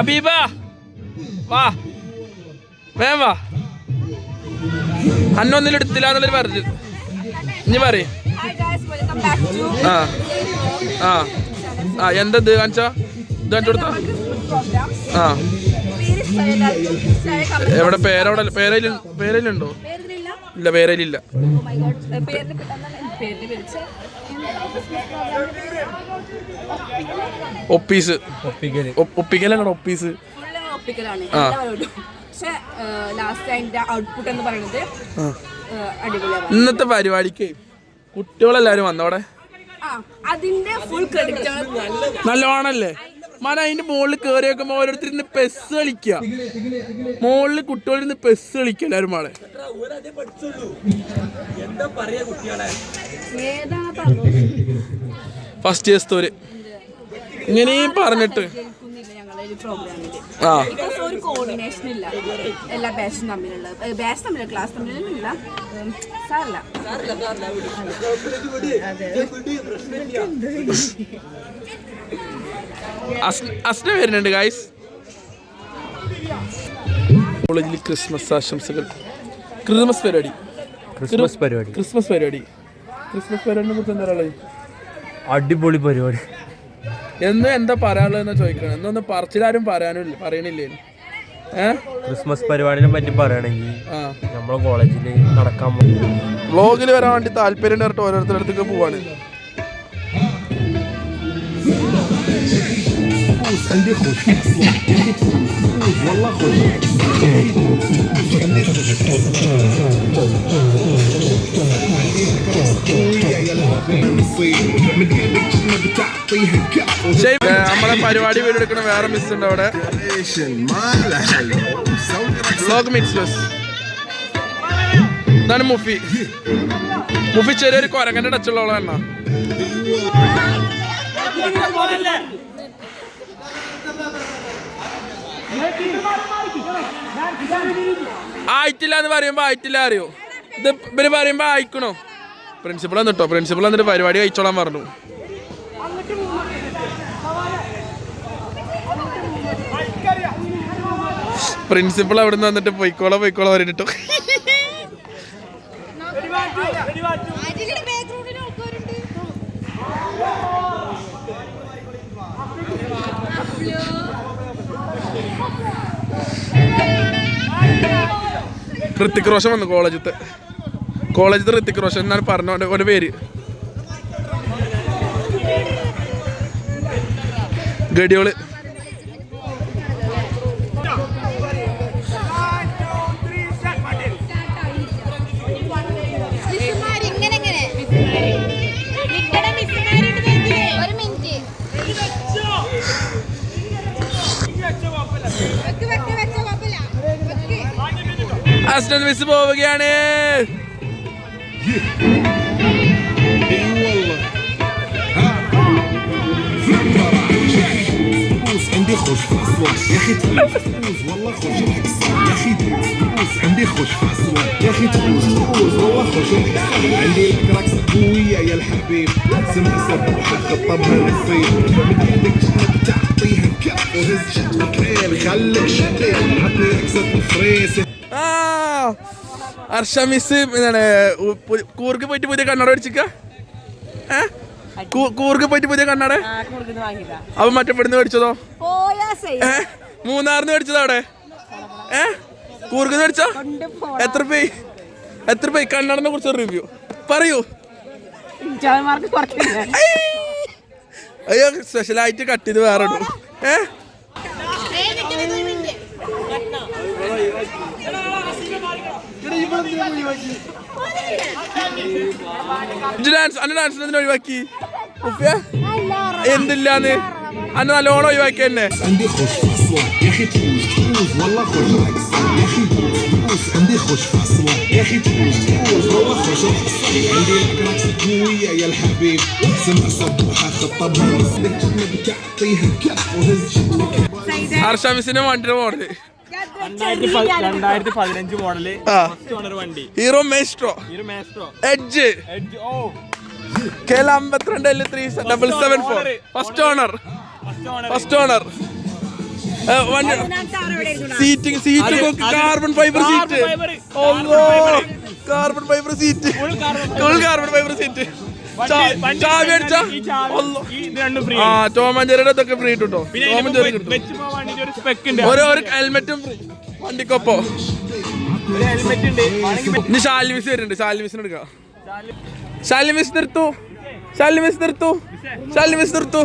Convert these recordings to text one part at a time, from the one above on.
അബീബ വാ. വേം. വാ അന്നൊന്നിലും എടുത്തില്ല എന്നുള്ളൊരു പറഞ്ഞു ഇനി പറയ്. ആ ആ ആ എന്താ ഇത് കാണിച്ചോ? ഇത് കാണിച്ചു കൊടുത്ത. ആ. എവിടെ? പേരവിടെ പേരയിൽ പേരയിലുണ്ടോ? ഇല്ല പേരയിലില്ല. ഒപ്പീസ്. ഒപ്പീസ്? ഒപ്പിക്കലാണ്. എല്ലാവരോടും പക്ഷെ ലാസ്റ്റ് അതിന്റെ ഔട്ട്പുട്ട് എന്ന് പറയുന്നത് അടിപൊളിയാണ്. ഇന്നത്തെ പരിപാടിക്ക് കുട്ടികളെല്ലാരും വന്നവിടെ ആ അതിന്റെ ഫുൾ ക്രെഡിറ്റ് ആണ്. നല്ലോണല്ലേ മന അതിന്റെ മുകളിൽ കയറി വെക്കുമ്പോ ഓരോരുത്തർ ഇന്ന് പെസ് കളിക്കുക മുകളിൽ കുട്ടികളിൽ നിന്ന് പെസ് കളിക്കുക എല്ലാരും മാളെ. ഫസ്റ്റ് ഇയർസ്തോര് ഇങ്ങനെയും പറഞ്ഞിട്ട്. ആ. ഒരു കോർഡിനേഷൻ ഇല്ല എല്ലാ ക്ലാസ് അസ്ന വരുന്നുണ്ട് ഗായ്സ് കോളേജിൽ ക്രിസ്മസ് ആശംസകൾ. ക്രിസ്മസ് പരിപാടി. ക്രിസ്മസ് പരിപാടി. ക്രിസ്മസ് പരിപാടി. ക്രിസ്മസ് പരിപാടിനെ കുറിച്ച് എന്താ പറയുക അടിപൊളി പരിപാടി. എന്ന് എന്താ പറയാനുള്ളതെന്ന് ചോദിക്കണം. എന്നൊന്നും പറച്ചിലാരും പറയാനില്ല പറയണില്ലേ? ക്രിസ്മസ് പരിപാടിനെ പറ്റി പറയുകയാണെങ്കിൽ ആ. നമ്മളെ കോളേജിൽ നടക്കാൻ വ്ളോഗിൽ വരാൻ വേണ്ടി താല്പര്യം പറഞ്ഞിട്ട് ഓരോരുത്തരുടെ അടുത്തേക്ക് പോവാണ് عندي خوش والله خوش من ايدك ما بتعطيها كف ശരി ഏ, നമ്മളെ പരിപാടി വീടെടുക്കണ വേറെ മിസ് ഉണ്ട് അവിടെ ايش المال سوي വ്ളോഗ് മിക്സ് ബസ് ഇതാണ് മുഫി മുഫി ചെറിയൊരു കൊരങ്ങന്റെ ടച്ചുള്ള എണ്ണ ആയിട്ടില്ല എന്ന് പറയുമ്പോ ആയിട്ടില്ല അറിയോ? ഇത് ഇവർ പറയുമ്പോ ആയിക്കണോ? പ്രിൻസിപ്പൾ എന്നിട്ടോ പ്രിൻസിപ്പൾ എന്നിട്ട് പരിപാടി കഴിച്ചോളാൻ പറഞ്ഞു. പ്രിൻസിപ്പൾ അവിടെ നിന്ന് വന്നിട്ട് പൊയ്ക്കോളാം പൊയ്ക്കോളാം പറഞ്ഞിട്ടോ. ഋത്തിക് റോഷൻ വന്നു കോളേജത്തെ. കോളേജത്തെ ഋത്തിക് റോഷൻ എന്നാണ് പറഞ്ഞ ഒരു പേര്. ഗഡിയോൾ വെക്ക് അസിസ്റ്റന്റ് മിസ് പോവുകയാണ് فلوس عندي خوش في اسوان يا اخي فلوس فلوس والله خوش الحصان يا اخي فلوس عندي خوش في اسوان يا اخي فلوس فلوس والله خوش الحصان عندي لك رقصة قوية يا الحبيب سمع صبوحة خطبها نصيب من ايدك شنو بتعطيها كف وهز شتوك عيل خليك شقيل حتى رقصة الفريس ആ ഹർഷ മിസ് എന്താണ് കൂർക്ക് പു- കൂർഗ് പോയിട്ട് പുതിയ കണ്ണട അടിച്ചിക്ക കൂർക്ക് പോയിട്ട് പുതിയ കണ്ണട? അപ്പൊ മറ്റപ്പെടുന്ന് മേടിച്ചതോ? മൂന്നാറിന്ന് മേടിച്ചതോ അവിടെ? ഏ? കൂർക്ക് മേടിച്ചോ? എത്ര പേയ് എത്ര പേയ് കണ്ണടനെ കുറിച്ച് റിവ്യൂ പറയൂ. മാർക്ക് കുറച്ചില്ല അയ്യോ സ്പെഷ്യലായിട്ട് കട്ട് ചെയ്ത് വേറെ ഇടും. ഡാൻസ് അന്റെ ഡാൻസ് എന്തിനാ ഒഴിവാക്കി ഉപ്പ എന്തില്ലാന്ന് അന്നെ നല്ലോണം ഒഴിവാക്കി തന്നെ عندي خوش في اسوان يا اخي فلوس فلوس والله خوش الحصان يا اخي فلوس عندي خوش في اسوان يا اخي فلوس فلوس والله خوش الحصان عندي لك رقصة قوية يا الحبيب سمع صبوحة خطبها نصلك ما بتعطيها كف وهز شتوك ഹർഷ മിസ്സിന്റെ വണ്ടിയുടെ മോഡല് രണ്ടായിരത്തി പതിനഞ്ച് മോഡൽ ഫസ്റ്റ് ഓണർ വണ്ടി. Hero Maestro. Hero Maestro. Edge. Edge ഓ. കെ എൽ അമ്പത്തിരണ്ട് L three double seven four first owner first owner first owner seating seat carbon fibre seat carbon fibre seat full carbon fibre seat ടോമഞ്ചേരിയുടെ ഇതൊക്കെ free കിട്ടോ. ടോമഞ്ചേരി കിട്ടും ഓരോ ഹെൽമെറ്റും free വണ്ടിക്കൊപ്പോ. ഇനി ശാലി miss വരുന്നുണ്ട്. ശാലി മിസ്സിന് എടുക്കാം ശാലി miss നിർത്തൂ. ശാലി മിസ് നിർത്തൂ. ശാലി മിസ് നിർത്തൂ!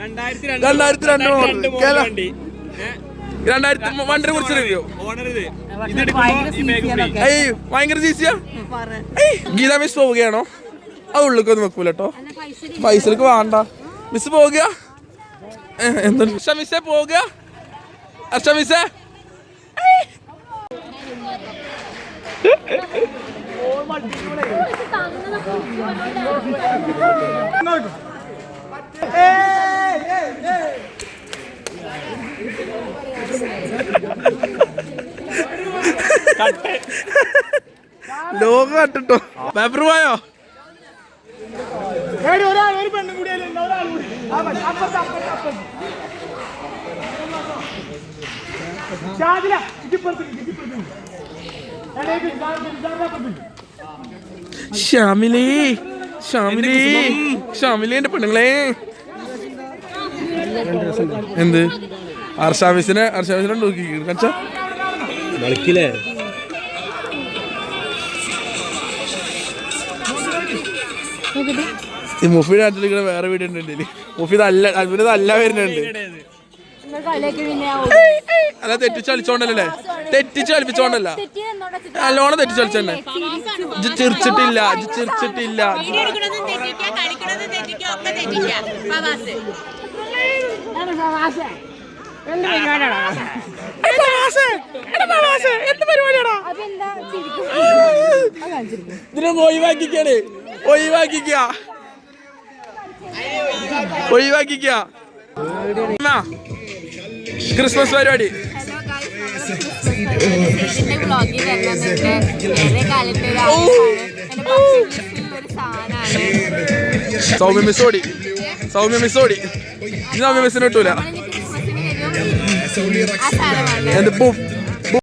രണ്ടായിരത്തി രണ്ടായിരത്തി രണ്ട് model. രണ്ട് രണ്ടായിരത്തി വണ്ടിനെ കുറിച്ച് റിവ്യൂ ഐ ഭയങ്കര ചീസിയാ ഗീത മിസ് പോവുകയാണോ? അത് ഉള്ളിക്കൊന്നും വെക്കൂല കേട്ടോ പൈസക്ക് വേണ്ട. മിസ് പോവുക? എന്താ? ഹർഷ മിസ്സേ പോവുക? ഹർഷ മിസ്സേ ലോകം കട്ടിട്ടോ പേപ്പർ പോയോ? ശ്യാമിലി ഷാമിലേ എന്റെ പെണ്ണുങ്ങളെ. എന്ത്? അർഷാമിസിനെ അർഷാമിസിനെ നോക്കി. കച്ചാ കളിക്കില്ലേ? ഈ മുഫിയുടെ നാട്ടിലിങ്ങനെ വേറെ വീഡിയോ ഉണ്ട് മുഫീദ് അല്ല നല്ല അല്ല വരുന്നുണ്ട്. അല്ല തെറ്റിച്ച് കളിച്ചോണ്ടല്ലേ? തെറ്റിച്ച് കളിപ്പിച്ചോണ്ടല്ല. നല്ലോണം തെറ്റിച്ച് ഇജ്ജ് ചിരിച്ചിട്ടില്ല ചിരിച്ചിട്ടില്ല. ഇതിനൊന്ന് ഒഴിവാക്കിക്കാണ് ഒഴിവാക്കിക്ക. ഒഴിവാക്കിക്ക. എന്നാ, ക്രിസ്മസ് പരിപാടി. സൗമ്യ മിസ് ഓടി സൗമ്യ മിസ് ഓടി സൗമ്യ മിസ്സിന് കിട്ടൂല എന്ത്